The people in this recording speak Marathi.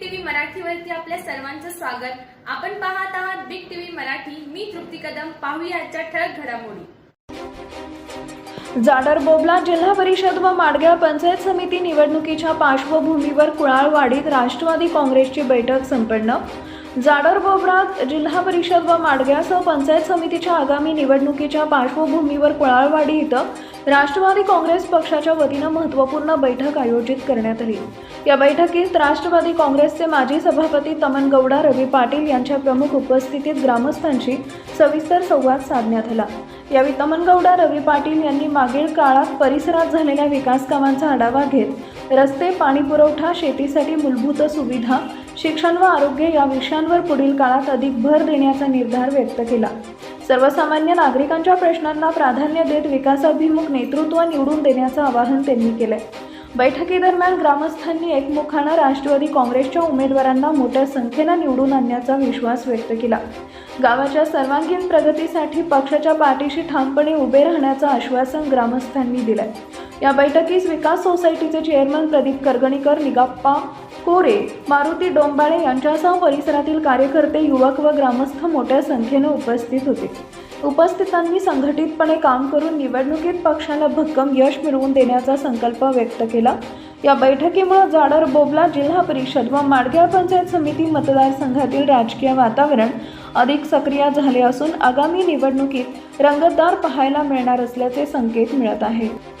चॅनलवरती आपल्या सर्वांचं स्वागत. आपण पाहत आहात बिग टीव्ही मराठी. मी तृप्ती कदम. पाहूया आजच्या ठळक घडामोडी. जाडर बोबला जिल्हा परिषद व माडगाव पंचायत समिती निवडणुकीच्या पार्श्वभूमीवर कुळाळवाडीत राष्ट्रवादी काँग्रेसची बैठक संपन्न. जाडर बोबरात जिल्हा परिषद व माडग्यासह पंचायत समितीच्या आगामी निवडणुकीच्या पार्श्वभूमीवर कुळाळवाडी इथं राष्ट्रवादी काँग्रेस पक्षाच्या वतीनं महत्त्वपूर्ण बैठक आयोजित करण्यात आली. या बैठकीत राष्ट्रवादी काँग्रेसचे माजी सभापती तमन गौडा रवी पाटील यांच्या प्रमुख उपस्थितीत ग्रामस्थांशी सविस्तर संवाद साधण्यात आला. यावेळी तमनगौडा रवी पाटील यांनी मागील काळात परिसरात झालेल्या विकास कामांचा आढावा घेत रस्ते पाणीपुरवठा शेतीसाठी मूलभूत सुविधा शिक्षण व आरोग्य या विषयांवर पुढील काळात अधिक भर देण्याचा निर्धार व्यक्त केला. सर्वसामान्य नागरिकांच्या प्रश्नांना प्राधान्य देत विकासाभिमुख नेतृत्व निवडून देण्याचं आवाहन त्यांनी केलंय. बैठकीदरम्यान ग्रामस्थांनी एकमुखानं राष्ट्रवादी काँग्रेसच्या उमेदवारांना मोठ्या संख्येनं निवडून आणण्याचा विश्वास व्यक्त केला. गावाच्या सर्वांगीण प्रगतीसाठी पक्षाच्या पाठीशी ठामपणे उभे राहण्याचं आश्वासन ग्रामस्थांनी दिलंय. या बैठकीस विकास सोसायटीचे चेअरमन प्रदीप करगणीकर निगाप्पा कोरे मारुती डोंबाळे यांच्यासह परिसरातील कार्यकर्ते युवक व ग्रामस्थ मोठ्या संख्येनं उपस्थित होते. उपस्थितांनी संघटितपणे काम करून निवडणुकीत पक्षाला भक्कम यश मिळवून देण्याचा संकल्प व्यक्त केला. या बैठकीमुळे जाडर बोबला जिल्हा परिषद व माडग्याळ पंचायत समिती मतदारसंघातील राजकीय वातावरण अधिक सक्रिय झाले असून आगामी निवडणुकीत रंगतदार पाहायला मिळणार असल्याचे संकेत मिळत आहेत